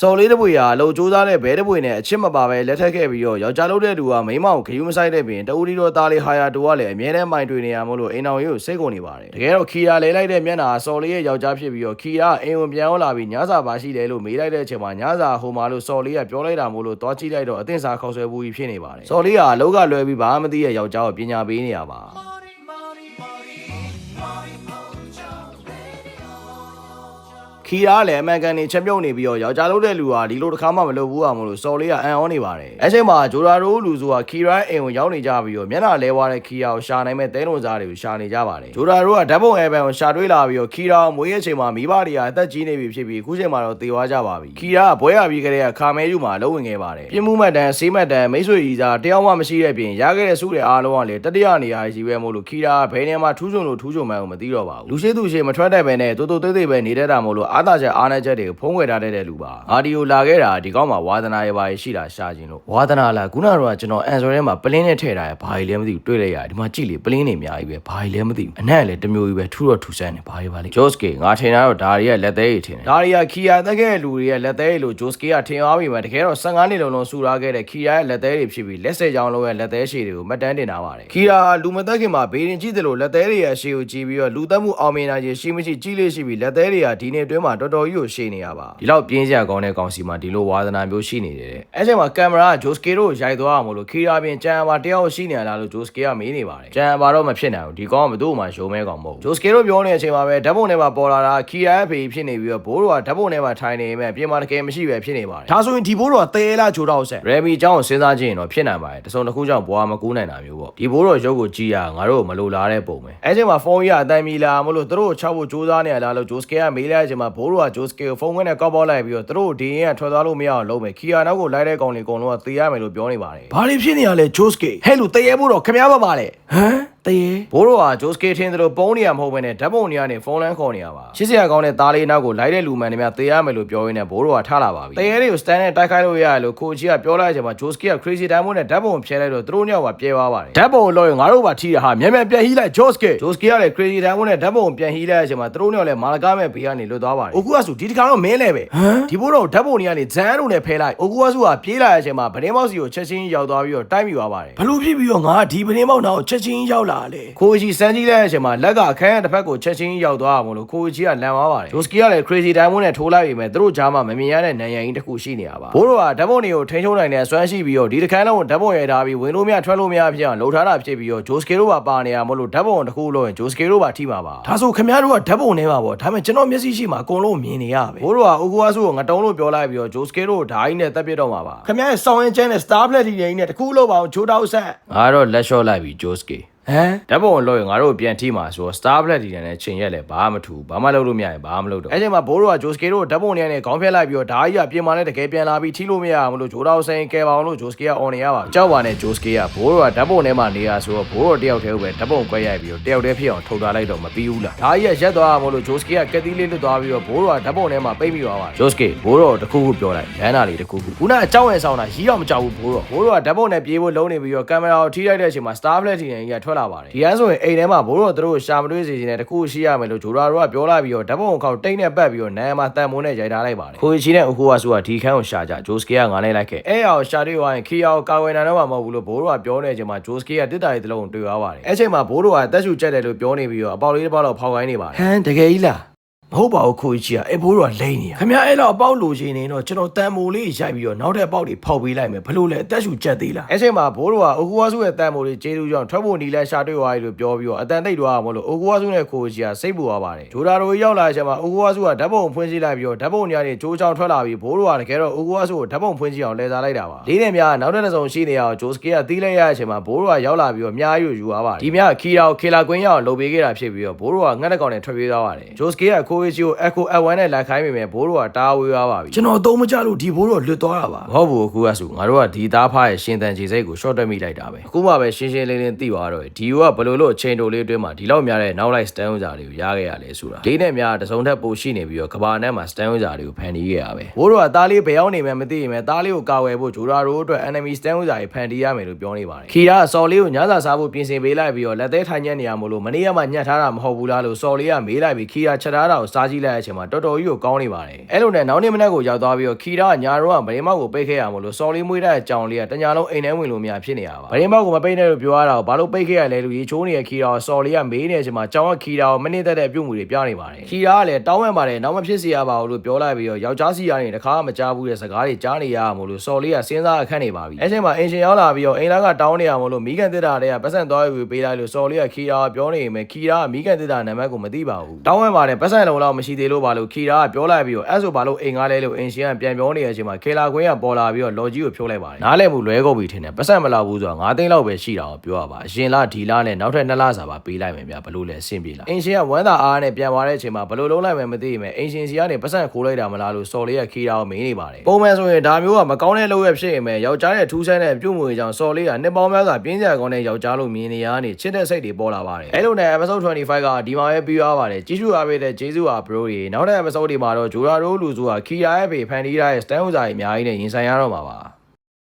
စော်လေးတစ်ပွေဟာအလုံစူးစားတဲ့ဘဲတစ်ပွေနဲ့အချစ်မပါပဲလက်ထပ်ခဲ့ပြီးတော့ယောက်ျားလုပ်တဲ့သူကမိန်းမကိုခယူးမဆိုင်တဲ့ပြင်တဦးဒီတော့သားလေးဟာယာတူကလည်းအမြဲတမ်းမိုင်တွေ့နေရမို့လို့အိမ်တော်ကြီးကိုစိတ်ကုန်နေပါတယ်တကယ်တော့ခီယာလဲလိုက်တဲ့မျက်နှာစော်လေးရဲ့ယောက်ျားဖြစ်ပြီးတော့ခီယာအိမ်ဝင်ပြန်ရောက်လာပြီးညစာပါရှိတယ်လို့မေးလိုက်တဲ့အချိန်မှာညစာဟိုမှာလို့စော်လေးကပြောလိုက်တာမို့လို့တွားကြည့်လိုက်တော့အသင့်စားခေါက်ဆွဲဘူးကြီးဖြစ်နေပါတယ်စော်လေးကအလောက်ကလွဲပြီးဘာမှမသိတဲ့ယောက်ျားကိုပညာပေးနေရပါ ခီရာလည်းအမှန်ကန်နေချက်ပြုတ်နေပြီးတော့ယောက်ျားလုပ်တဲ့လူဟာဒီလိုတစ်ခါမှမလုပ်ဘူးအောင်မလို့စော်လေးကအန်အောနေပါတယ်အဲချိန်မှာဂျိုရာရိုးလူဆိုတာခီရာအိမ်ကိုရောက်နေကြပြီးတော့မျက်နှာလဲဝါတဲ့ခီရာကိုရှာနိုင်မဲ့တဲလုံးစားတွေကိုရှာနေကြပါတယ်ဂျိုရာရိုးကဓာတ်ပုံအဲဘန်ကိုရှာတွေးလာပြီးတော့ခီရာကိုမွေးရဲ့ချိန်မှာမိဘတွေကအသက်ကြီးနေပြီဖြစ်ပြီးအခုချိန်မှာတော့သေသွားကြပါပြီခီရာကဘွဲရပြီးကလေးကခါမဲယူမှာလုံးဝင်ခဲ့ပါတယ်ပြင်းမှုမှတ်တန်ဆေးမှတ်တန်မိတ်ဆွေကြီးစားတယောက်မှမရှိတဲ့ပြင်ရခဲ့တဲ့စုတွေအားလုံးကလေတတိယနေရာကြီးပဲမို့လို့ခီရာကဘယ်နေရာမှာထူးချွန်လို့ထူးချွန်မှန်းကိုမသိတော့ပါဘူးလူရှိသူရှိမထွက်တဲ့ပဲနဲ့တိုးတိုးသေးသေးပဲနေတတ်တာမို့လို့အားသာချက်အားနည်းချက်တွေကိုဖုံးကွယ်ထားတဲ့လူပါအာဒီယိုလာခဲ့တာဒီကောင်းမှာဝါသနာရပါရှိတာရှာခြင်းလို့ဝါသနာလားခုနကတော့ကျွန်တော်အန်ဆိုထဲမှာပလင်းနဲ့ထည့်ထားရဘာကြီးလဲမသိဘူးတွေ့လိုက်ရတယ်ဒီမှာကြည့်လေပလင်းနေအများကြီးပဲဘာကြီးလဲမသိဘူးအနက်လည်းတစ်မျိုးကြီးပဲထူတော့ထူဆန်းနေဘာကြီးပါလဲဂျို့စကေငါထင်တာတော့ဒါတွေကလက်သေးကြီးထင်တယ်ဒါတွေကခီယာတက်ခဲ့တဲ့လူတွေရဲ့လက်သေးလို့ဂျို့စကေကထင်သွားပြီမှာတကယ်တော့15နှစ်လုံးလုံးဆူထားခဲ့တဲ့ခီယာရဲ့လက်သေးတွေဖြစ်ပြီးလက်ဆက်ကြောင်လုံးရဲ့လက်သေးရှည်တွေကိုမှတ်တမ်းတင်ထားပါတယ်ခီယာလူမသက်ခင်မှာဘေးရင်ကြည့်တယ်လို့လက်သေးတွေရဲ့ရှည်ကိုကြည့်ပြီးတော့လူသက်မှုအောင်မြင်နိုင်ခြင်းရှိမရှိကြည့်လို့ရှိပြီးလက်သေးတွေကဒီနေ့အတွင်းမှာတော်တော်ကြီးကိုရှည်နေရပါဒီလောက်ပြင်းစရာကောင်းတဲ့ကောင်စီမှာဒီလိုဝါသနာမျိုးရှိနေတယ်တဲ့အဲချိန်မှာကင်မရာကဂျိုစကေတို့ရိုက်သွားအောင်မလို့ခီယာပြင်ကြံပါတယောက်ရှိနေရလားလို့ဂျိုစကေကမေးနေပါတယ်ကြံပါတော့မဖြစ်နိုင်ဘူးဒီကောင်ကဘယ်သူ့မှရုံမဲကောင်မဟုတ်ဘူးဂျိုစကေတို့ပြောနေတဲ့အချိန်မှာပဲဓာတ်ပုံထဲမှာပေါ်လာတာခီယာရဲ့ဖေဖြစ်နေပြီးတော့ဘိုးတို့ကဓာတ်ပုံထဲမှာထိုင်နေမဲ့ပြင်မာတကယ်မရှိပဲဖြစ်နေပါတယ်ဒါဆိုရင်ဒီဘိုးတို့ကတဲလားချိုတော့ဆက်ရယ်မီအကြောင်းကိုစဉ်းစားကြည့်ရင်တော့ဖြစ်နိုင်ပါတယ်တစုံတစ်ခုကြောင့်ဘွားမကူးနိုင်တာမျိုးပေါ့ဒီဘိုးတို့ရုပ်ကိုကြည့်ရငါတို့မလိုလားတဲ့ပုံပဲအဲချိန်မှာဖုန်းကြီးကအတန်မီလာမလို့သူတို့ကိုချောက်ဖို့ကြိုးစားနေရလားလို့ဂျိုစကေကမေးလိုက်တဲ့အချိန်မှာဘိုးတို့ကဂျိုစကေကိုဖုန်းခွင့်နဲ့ကောက်ပေါက်လိုက်ပြီးတော့သူတို့ဒီရင်ကထွက်သွားလို့မရအောင်လုပ်မယ်ခီယာနောက်ကိုလိုက်တဲ့ကောင်တွေအကုန်လုံးကသေရမယ်လို့ပြောနေပါတယ်ဘာလို့ဖြစ်နေရလဲဂျိုစကေဟဲ့လူတရေဖို့တော့ခမ ्या ပါပါလေဟမ် တရေဘိုးတို့ကဂျိုစကေထင်းတို့ပုံးနေရမဟုတ်ဘဲနဲ့ဓာတ်ပုံတွေကနေဖုန်းလန်းခေါ်နေရပါရှစ်စရာကောင်းတဲ့သားလေးနောက်ကိုလိုက်တဲ့လူမှန်တွေများသေရမယ်လို့ပြောရင်းနဲ့ဘိုးတို့ကထားလာပါပြီတရေတွေကိုစတန်နဲ့တိုက်ခိုက်လို့ရတယ်လို့ကိုကြီးကပြောလိုက်တဲ့အချိန်မှာဂျိုစကေက crazy diamond နဲ့ဓာတ်ပုံဖျဲလိုက်တော့သူတို့ညောက်ကပြဲသွားပါတယ်ဓာတ်ပုံလို့ရင်ငါတို့ပါထိတာဟာမြန်မြန်ပြန်ဟီးလိုက်ဂျိုစကေဂျိုစကေကလည်း crazy diamond နဲ့ဓာတ်ပုံပြန်ဟီးလိုက်တဲ့အချိန်မှာသူတို့ညောက်လည်းမာလကားမဲ့ဘေးကနေလွတ်သွားပါတယ်အခုကဆိုဒီတခါတော့မင်းလဲပဲဒီဘိုးတို့ဓာတ်ပုံတွေကနေဇန်တို့နဲ့ဖဲလိုက်အခုကဆိုကပြေးလာတဲ့အချိန်မှာဗတင်းမောက်စီကိုချက်ချင်းရောက်သွားပြီးတော့တိုက်မိသွားပါတယ်ဘလို့ဖြစ်ပြီးတော့ငါဒီဗတင်းမောက်နောက်ချက်ချင်းရောက်လာလေကိုကြီးစမ်းကြည့်လိုက်တဲ့အချိန်မှာလက်ကအခန်းတစ်ဖက်ကိုချက်ချင်းရောက်သွားအောင်လို့ကိုကြီးကလန်သွားပါတယ်ဂျိုစကီကလည်း crazy diamond နဲ့ထိုးလိုက်ပြီမဲ့သူတို့ကြားမှာမမြင်ရတဲ့နံရံကြီးတစ်ခုရှိနေတာပါဘိုးတို့ကဓာတ်ပုံတွေကိုထိန်းချုပ်နိုင်တဲ့စွမ်းရှိပြီးတော့ဒီတစ်ခန်းလုံးကိုဓာတ်ပုံရိုက်ထားပြီးဝင်လို့မရထွက်လို့မရဖြစ်အောင်လှုပ်ထားတာဖြစ်ပြီးတော့ဂျိုစကေတို့ပါပါနေရမလို့ဓာတ်ပုံတစ်ခုလို့ရင်ဂျိုစကေတို့ပါထိမှာပါဒါဆိုခင်ဗျားတို့ကဓာတ်ပုံနေပါပေါ့ဒါပေမဲ့ကျွန်တော်မျက်စိရှိမှာအကုန်လုံးမြင်နေရပဲဘိုးတို့ကအိုကူအဆူကိုငတုံးလို့ပြောလိုက်ပြီးတော့ဂျိုစကေတို့ဓာကြီးနဲ့တက်ပြစ်တော့မှာပါခင်ဗျားရဲ့စောင်းရင်ချမ်းနဲ့ star plate ကြီးတွေနဲ့တခုလို့ပါအောင်ဂျိုတောက်ဆက်ငါတော့လက်လျှော့လိုက်ပြီဂျိုစကေ ဟမ်ဓာတ်ပုံလို့ရင်ငါတို့ပြန်ထိမှာဆိုတော့ star black ဒီနဲ့ချိန်ရက်လဲဘာမှမထူဘာမှလုပ်လို့မရရင်ဘာမှမလုပ်တော့အဲ့ချိန်မှာဘိုးတို့ကဂျိုစကေတို့ဓာတ်ပုံတွေနဲ့ခေါင်းဖျက်လိုက်ပြီးတော့ဓာကြီးကပြင်မာနဲ့တကယ်ပြန်လာပြီးထိလို့မရအောင်လို့ဂျိုတော်ဆိုင်ကဲပါအောင်လို့ဂျိုစကေက on နေရပါကြောက်ပါနဲ့ဂျိုစကေကဘိုးတို့ကဓာတ်ပုံထဲမှာနေရဆိုတော့ဘိုးတို့တယောက်တည်းပဲဓာတ်ပုံကွဲရိုက်ပြီးတော့တယောက်တည်းဖြစ်အောင်ထုတ်ထားလိုက်တော့မပြီးဘူးလားဓာကြီးကရက်သွားအောင်လို့ဂျိုစကေကကက်တီးလေးလွတ်သွားပြီးတော့ဘိုးတို့ကဓာတ်ပုံထဲမှာပိတ်ပြီးသွားပါဂျိုစကေဘိုးတို့တခုခုပြောလိုက်လမ်းနာလေးတခုခုခုနအကြောင်းဝင်ဆောင်တာရီးတော့မကြောက်ဘူးဘိုးတို့ဘိုးတို့ကဓာတ်ပုံနဲ့ပြေးဖို့လုံးနေပြီးတော့ကင်မရာကိုထိလိုက်တဲ့အချိန်မှာ star black ဒီနဲ့ကြီးကထွက်လာပါတယ်ဒီကန်းဆိုရင်အိမ်ထဲမှာဘိုးတို့သူတို့ရှာမတွေးစီခြင်းနဲ့တခုရှိရမယ်လို့ဂျိုရာတို့ကပြောလိုက်ပြီးတော့ဓာတ်ပုံခေါက်တိတ်နဲ့ပတ်ပြီးတော့နန်းမှာတန်မိုးနဲ့ရိုက်ထားလိုက်ပါတယ်ခိုးချီနဲ့အခုကဆိုကဒီခန်းကိုရှာကြဂျိုစကေကငါနဲ့လိုက်ခဲ့အဲ့အောင်ရှာတွေ့သွားရင်ခီယာကိုကာဝယ်နိုင်တော့မှာမဟုတ်ဘူးလို့ဘိုးတို့ကပြောနေချိန်မှာဂျိုစကေကတစ်တာရီတစ်လုံးတွေ့သွားပါတယ်အဲ့ချိန်မှာဘိုးတို့ကတက်ရှူချက်တယ်လို့ပြောနေပြီးတော့အပေါက်လေးတစ်ပေါက်တော့ဖောက်ခိုင်းနေပါတယ်ဟမ်တကယ်ကြီးလား မဟုတ်ပါဘူးခိုးကြီးကအဲ့ဘိုးတို့ကလိမ့်နေရခင်ဗျားအဲ့တော့အပေါက်လိုချင်နေတော့ကျွန်တော်တန်မိုလေးရိုက်ပြီးတော့နောက်ထပ်အပေါက်တွေဖောက်ပေးလိုက်မယ်ဘလို့လဲအသက်ရှူချက်သေးလားအဲ့ချိန်မှာဘိုးတို့ကအိုကူဝါစုရဲ့တန်မိုလေးကျေးဇူးကြောင့်ထွက်ဖို့နီလဲရှာတွေ့သွားပြီလို့ပြောပြီးတော့အတန်တိတ်သွားအောင်မလို့အိုကူဝါစုနဲ့ခိုးကြီးကစိတ်ပူသွားပါတယ်ဂျိုဒါတို့ရောက်လာချိန်မှာအိုကူဝါစုကဓာတ်ပုံဖွင့်ကြည့်လိုက်ပြီးတော့ဓာတ်ပုံညာနေဂျိုးချောင်းထွက်လာပြီးဘိုးတို့ကတကယ်တော့အိုကူဝါစုကိုဓာတ်ပုံဖွင့်ကြည့်အောင်လဲစားလိုက်တာပါလေးနဲ့များနောက်တစ်စုံရှိနေအောင်ဂျိုစကေကတီးလိုက်ရတဲ့အချိန်မှာဘိုးတို့ကရောက်လာပြီးတော့အများကြီးယူသွားပါတယ်ဒီများခီရာကိုခေလာကွင်းရအောင်လုပ်ပေးခဲ့တာဖြစ်ပြီးတော့ဘိုးတို့ကငှက်တဲ့ကောင်နဲ့ထွက်ပြေးသွားပါတယ်ဂျိုစကေကခိုးကြီးကိုအက်ကိုအဝမ်းနဲ့လက်ခိုင်းမိမယ်ဘိုးတို့ကတားဝေးသွားပါပြီကျွန်တော်သုံးမကြလို့ဒီဘိုးတို့လွတ်သွားတာပါမဟုတ်ဘူးအခုကဆိုငါတို့ကဒီသားဖားရဲ့ရှင်တန်ခြေစိတ်ကို short တက်မိလိုက်တာပဲအခုမှပဲရှင်းရှင်းလင်းလင်းသိသွားတော့ဒီကဘယ်လိုလို့အချိန်တိုလေးအတွင်းမှာဒီလောက်များတဲ့နောက်လိုက် stand ဥစားတွေကိုရခဲ့ရလဲဆိုတာလေးနဲ့များတစုံထက်ပိုရှိနေပြီးတော့ကဘာနဲ့မှာ stand ဥစားတွေကိုဖန်တီးခဲ့ရပဲဘိုးတို့ကသားလေးဘယ်ရောက်နေမှမသိရင်ပဲသားလေးကိုကာဝယ်ဖို့ဂျိုရာတို့အတွက် enemy stand ဥစားတွေဖန်တီးရမယ်လို့ပြောနေပါတယ်ခီရာစော်လေးကိုညစာစားဖို့ပြင်ဆင်ပေးလိုက်ပြီးတော့လက်သေးထိုင်ညက်နေရမလို့မနေ့ကမှညှက်ထားတာမဟုတ်ဘူးလားလို့စော်လေးကမေးလိုက်ပြီးခီရာချက်ထားတာကိုစားကြည့်လိုက်တဲ့အချိန်မှာတော်တော်ကြီးကိုကောင်းနေပါတယ်အဲ့လိုနဲ့နောက်နေ့မနက်ကိုရောက်သွားပြီးတော့ခီရာကညာတော့ကဗရင်မောက်ကိုပိတ်ခဲ့ရမလို့စော်လေးမွေးတဲ့အကြောင်းလေးကတညာလုံးအိမ်ထဲဝင်လို့မရဖြစ်နေတာပါဗရင်မောက်ကိုမပိတ်နဲ့လို့ပြောရတာကိုဘာလို့ပိတ်ခဲ့ရလဲလို့ရေချိုးနေတဲ့ခီရာကိုစော်လေးကမေးနေတဲ့အချိန်မှာကြောင်ကခီရာကိုမနစ်သက်တဲ့ပြုတ်မှုတွေပြနေပါတယ်ခီရာကလည်းတောင်းဝဲပါတယ်နောက်မဖြစ်စေရပါဘူးလို့ပြောလိုက်ပြီးတော့ယောက်ျားစီကနေတခါမှမကြားဘူးတဲ့စကားတွေကြားနေရမှာလို့စော်လေးကစဉ်းစားအခက်နေပါပြီအဲ့ချိန်မှာအင်ရှင်ရောက်လာပြီးတော့အိမ်သားကတောင်းနေရမလို့မိကန်တစ်တာတွေကပတ်စံသွားပြီးပေးလိုက်လို့စော်လေးကခီရာကပြောနေမယ်ခီရာကမိကန်တစ်တာနာမည်ကိုမသိပါဘူးတောင်းဝဲပါတယ်ပတ်စံလုံးလောက်မရှိသေးလို့ပါလို့ခီရာကပြောလိုက်ပြီးတော့အဲ့ဆိုဘာလို့အိမ်ကားလဲလို့အင်ရှင်ကပြန်ပြောနေတဲ့အချိန်မှာခေလာခွင်းကပေါ်လာပြီးတော့လော်ကြီးကိုဖြိုးလိုက်ပါတယ်နားလည်မှုလွဲကုန်ပြီထင်တယ်ပတ်စံမလောက်ဘူးဆိုတော့9သိန်းလောက်ပဲရှိတာကိုပြောရပါအရင်လဒီလနဲ့နောက်ထပ်2လစာပါပေးလိုက်မယ်ဗျဘလို့လဲအဆင်ပြေလားအင်ရှင်ကဝမ်းသာအားနဲ့ပြန်သွားတဲ့အချိန်မှာဘလို့လုံးလိုက်မယ်မသိမယ်အင်ရှင်စီကနေပတ်စံခိုးလိုက်တာမလားလို့စော်လေးကခီရာကိုမင်းနေပါတယ်ပုံမှန်ဆိုရင်ဒါမျိုးကမကောင်းတဲ့လုပ်ရဖြစ်ရင်ပဲယောက်ျားရဲ့ထူးဆန်းတဲ့ပြုတ်မှုတွေကြောင့်စော်လေးကနှစ်ပေါင်းများစွာပြင်းစရာကောင်းတဲ့ယောက်ျားလို့မြင်နေရနေချစ်တဲ့စိတ်တွေပေါ်လာပါတယ်အဲ့လိုနဲ့ episode 25ကဒီမှာပဲပြီးသွားပါတယ်ကြည့်ရှုအားပေးတဲ့ကျေးဇူးပါ bro တွေနောက်တဲ့ episode တွေမှာတော့ဂျိုရာတို့လူစုကခီရာရဲ့ဖေဖန်တီးထားတဲ့ stand ဥစားတွေအများကြီးနဲ့ရင်ဆိုင်ရတော့မှာပါ